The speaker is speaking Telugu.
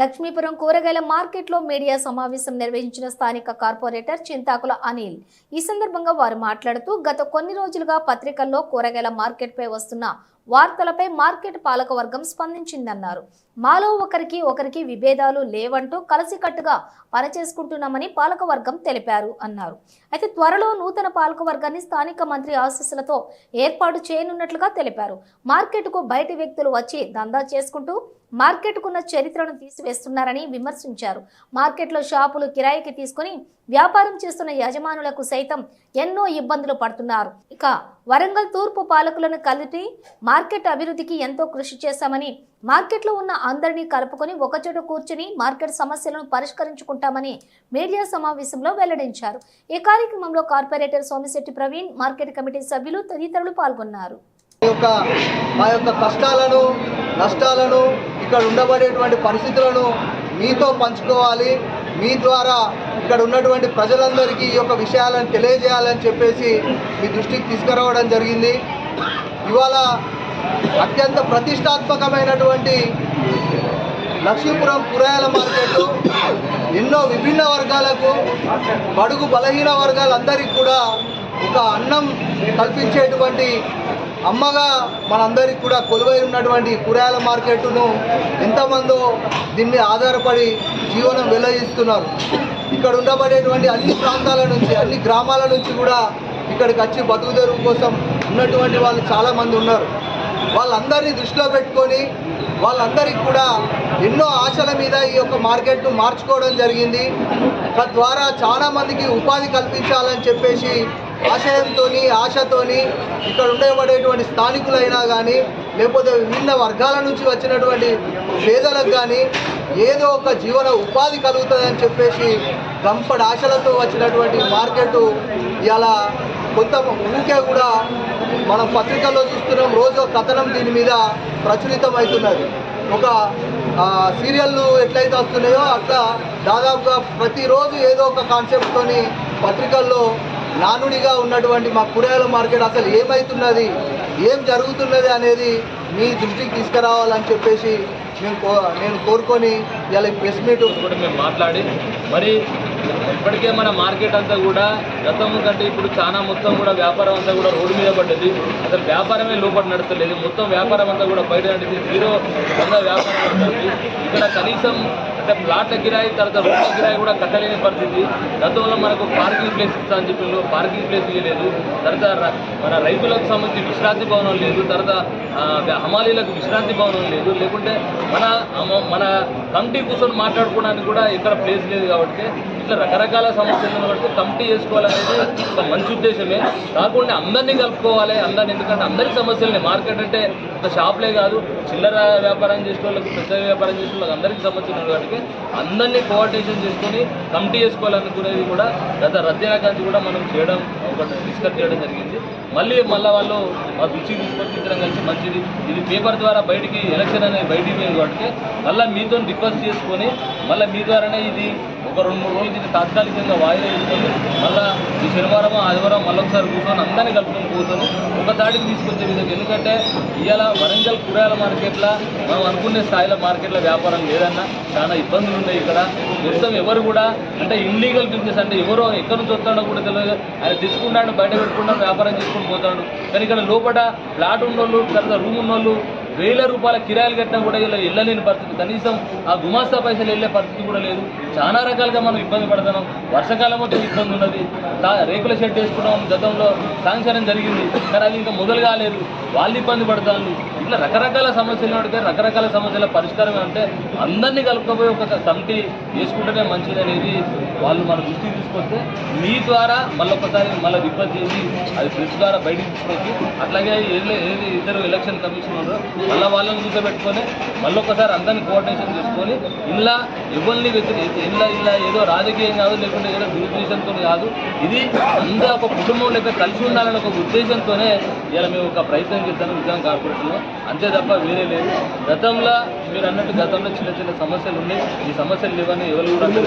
లక్ష్మీపురం కూరగాయల మార్కెట్లో మీడియా సమావేశం నిర్వహించిన స్థానిక కార్పొరేటర్ చింతాకుల అనిల్. ఈ సందర్భంగా వారు మాట్లాడుతూ గత కొన్ని రోజులుగా పత్రికల్లో కూరగాయల మార్కెట్పై వస్తున్న వార్తలపై మార్కెట్ పాలకవర్గం స్పందించిందన్నారు. మాలో ఒకరికి ఒకరికి విభేదాలు లేవంటూ కలిసికట్టుగా పనిచేసుకుంటున్నామని పాలకవర్గం తెలిపారు అన్నారు. అయితే త్వరలో నూతన పాలకవర్గాన్ని స్థానిక మంత్రి ఆశీస్సులతో ఏర్పాటు చేయనున్నట్లుగా తెలిపారు. మార్కెట్కు బయటి వ్యక్తులు వచ్చి దందా చేసుకుంటూ మార్కెట్కున్న చరిత్రను తీసివేస్తున్నారని విమర్శించారు. మార్కెట్లో షాపులు కిరాయికి తీసుకుని వ్యాపారం చేస్తున్న యజమానులకు సైతం ఎన్నో ఇబ్బందులు పడుతున్నారు. ఇక వరంగల్ తూర్పు పాలకులను కలిపి మార్కెట్ అభివృద్ధికి ఎంతో కృషి చేశామని మార్కెట్లో ఉన్న అందరినీ కలుపుకొని ఒకచోట కూర్చుని మార్కెట్ సమస్యలను పరిష్కరించుకుంటామని మీడియా సమావేశంలో వెల్లడించారు. ఈ కార్యక్రమంలో corporator Somisetti Praveen market committee సభ్యులు తదితరులు పాల్గొన్నారు. మా యొక్క మా యొక్క కష్టాలను నష్టాలను ఇక్కడ ఉండబడేటువంటి పరిస్థితులను మీతో పంచుకోవాలి. మీ ద్వారా ఇక్కడ ఉన్నటువంటి ప్రజలందరికీ ఈ యొక్క విషయాలను తెలియజేయాలని చెప్పేసి మీ దృష్టికి తీసుకురావడం జరిగింది. ఇవాళ అత్యంత ప్రతిష్టాత్మకమైనటువంటి లక్ష్మీపురం కూరగాయల మార్కెట్ ఎన్నో విభిన్న వర్గాలకు బడుగు బలహీన వర్గాలందరికీ కూడా ఒక అన్నం కల్పించేటువంటి అమ్మగా మనందరికీ కూడా కొలువై ఉన్నటువంటి కూరగాయల మార్కెట్ను ఎంతమందో దీన్ని ఆధారపడి జీవనం వెల్లయిస్తున్నారు ఇక్కడ ఉండబడేటువంటి అన్ని ప్రాంతాల నుంచి అన్ని గ్రామాల నుంచి కూడా ఇక్కడికి వచ్చి బతుకు తెరువు కోసం ఉన్నటువంటి వాళ్ళు చాలామంది ఉన్నారు. వాళ్ళందరినీ దృష్టిలో పెట్టుకొని వాళ్ళందరికీ కూడా ఎన్నో ఆశల మీద ఈ యొక్క మార్కెట్ను మార్చుకోవడం జరిగింది. తద్వారా చాలామందికి ఉపాధి కల్పించాలని చెప్పేసి ఆశయంతో ఆశతోని ఇక్కడ ఉండబడేటువంటి స్థానికులైనా కానీ లేకపోతే విభిన్న వర్గాల నుంచి వచ్చినటువంటి పేదలకు కానీ ఏదో ఒక జీవన ఉపాధి కలుగుతుందని చెప్పేసి గంపడి ఆశలతో వచ్చినటువంటి మార్కెట్ ఇలా కొంత ఊకే కూడా మనం పత్రికల్లో చూస్తున్నాం రోజు కథనం దీని మీద ప్రచురితం అవుతున్నది ఒక ఆ, సీరియళ్ళు ఎట్లయితే వస్తున్నాయో అట్లా దాదాపుగా ప్రతిరోజు ఏదో ఒక కాన్సెప్ట్తోని పత్రికల్లో నానుడిగా ఉన్నటువంటి మా కూరగాయల మార్కెట్ అసలు ఏమవుతున్నది ఏం జరుగుతున్నది అనేది మీ దృష్టికి తీసుకురావాలని చెప్పేసి నేను కో నేను కోరుకొని ఇలా ప్రెస్ మీట్ కూడా మేము మాట్లాడి మరి ఇప్పటికే మన మార్కెట్ అంతా కూడా గతం కంటే ఇప్పుడు చాలా మొత్తం కూడా వ్యాపారం అంతా కూడా రోడ్డు మీద పడ్డది. అసలు వ్యాపారమే లోపల నడతలేదు. మొత్తం వ్యాపారం అంతా కూడా బయట నడిచి జీరో వంద వ్యాపారం ఉంటుంది ఇక్కడ కనీసం అంటే ప్లాట్ల కిరాయి తర్వాత రోడ్ల కిరాయి కూడా కట్టలేని పరిస్థితి. గతంలో మనకు పార్కింగ్ ప్లేస్ ఇస్తా అని చెప్పిన పార్కింగ్ ప్లేస్ ఇవ్వలేదు తర్వాత మన రైతులకు సంబంధించి విశ్రాంతి భవనం లేదు. తర్వాత హమాలీలకు విశ్రాంతి భవనం లేదు. లేకుంటే మన మన కమిటీ కూర్చొని మాట్లాడుకోవడానికి కూడా ఇక్కడ ప్లేస్ లేదు కాబట్టి ఇట్లా రకరకాల సమస్యలను బట్టి కమిటీ చేసుకోవాలనేది ఒక మంచి ఉద్దేశమే. కాకుండా అందరినీ కలుపుకోవాలి అందరిని ఎందుకంటే అందరి సమస్యలని మార్కెట్ అంటే ఒక షాప్లే కాదు చిల్లర వ్యాపారం చేసే వాళ్ళకి పెద్ద వ్యాపారం చేసే వాళ్ళకి అందరికీ సమస్యలు కాబట్టి అందరినీ కోఆర్డినేషన్ చేసుకొని కమిటీ చేసుకోవాలనుకునేది కూడా గత రద్దీన కూడా మనం చేయడం ఒకటి డిస్కస్ చేయడం జరిగింది. మళ్ళీ మళ్ళీ వాళ్ళు మా దృష్టికి తీసుకొచ్చి ఇద్దరం కలిసి మంచిది. ఇది పేపర్ ద్వారా బయటికి ఎలక్షన్ అనేది బయటికి పోయింది కాబట్టి మళ్ళీ మీతో రిక్వెస్ట్ చేసుకొని మళ్ళీ మీ ద్వారానే ఇది ఒక రెండు మూడు రోజులు నుంచి తాత్కాలికంగా వాయిదా ఇస్తుంది మళ్ళీ ఈ శనివారం ఆదివారం మళ్ళీ ఒకసారి కూర్చొని అందరినీ కలుపుకొని కూర్చొని ఒక తాటికి తీసుకొచ్చే విధంగా. ఎందుకంటే ఇవాళ వరంగల్ కూరగాయల మార్కెట్లో మనం అనుకునే స్థాయిలో మార్కెట్లో వ్యాపారం లేదన్నా చాలా ఇబ్బందులు ఉన్నాయి ఇక్కడ. మొత్తం ఎవరు కూడా అంటే ఇల్లీగల్ బిజినెస్ అంటే ఎవరో ఎక్కడి నుంచి వస్తాడో కూడా తెలియదు. ఆయన తెచ్చుకున్నాడు బయట పెట్టుకున్నాడు వ్యాపారం చేసుకుని పోతాడు. కానీ ఇక్కడ లోపల ఫ్లాట్ ఉన్నోళ్ళు తర్వాత రూమ్ ఉన్నోళ్ళు వేల రూపాయల కిరాయిలు కట్టినా కూడా ఇలా వెళ్ళలేని పరిస్థితి. కనీసం ఆ గుమాస్తా పైసలు వెళ్ళే పరిస్థితి కూడా లేదు. చాలా రకాలుగా మనం ఇబ్బంది పడుతున్నాం. వర్షాకాలం మొత్తం ఇబ్బంది ఉన్నది. రేకుల షెడ్ వేసుకున్నాం గతంలో. శాంక్షన్ జరిగింది. కానీ అది ఇంకా మొదలు కాలేదు. వాళ్ళు ఇబ్బంది పడుతుంది ఇట్లా రకరకాల సమస్యలు పడితే రకరకాల సమస్యల పరిష్కారం అంటే అందరినీ కలుపుకపోయి ఒక కమిటీ వేసుకుంటేనే మంచిది అనేది వాళ్ళు మన దృష్టికి తీసుకొస్తే మీ ద్వారా మళ్ళొకసారి మళ్ళీ రిక్వెస్ట్ చేసి అది ప్రెస్ ద్వారా బయటకు తీసుకొచ్చి అట్లాగే ఏది ఇద్దరు ఎలక్షన్ కమిషన్ మళ్ళీ వాళ్ళని కూర్చోబెట్టుకొని మళ్ళీ ఒకసారి అందరిని కోఆర్డినేషన్ చేసుకొని ఇలా ఎవరిని వ్యతిరేక ఇలా ఇలా ఏదో రాజకీయం కాదు లేకుంటే ఏదో దురుద్దేశంతో కాదు. ఇది అందరూ ఒక కుటుంబం లేక కలిసి ఉండాలని ఒక ఉద్దేశంతోనే ఇలా మేము ఒక ప్రయత్నం చేస్తాను విధానం కార్పొరేషన్లో అంతే తప్ప వేరే లేదు. గతంలో మీరు అన్నట్టు గతంలో చిన్న చిన్న సమస్యలు ఉన్నాయి. ఈ సమస్యలు లేవని ఎవరు కూడా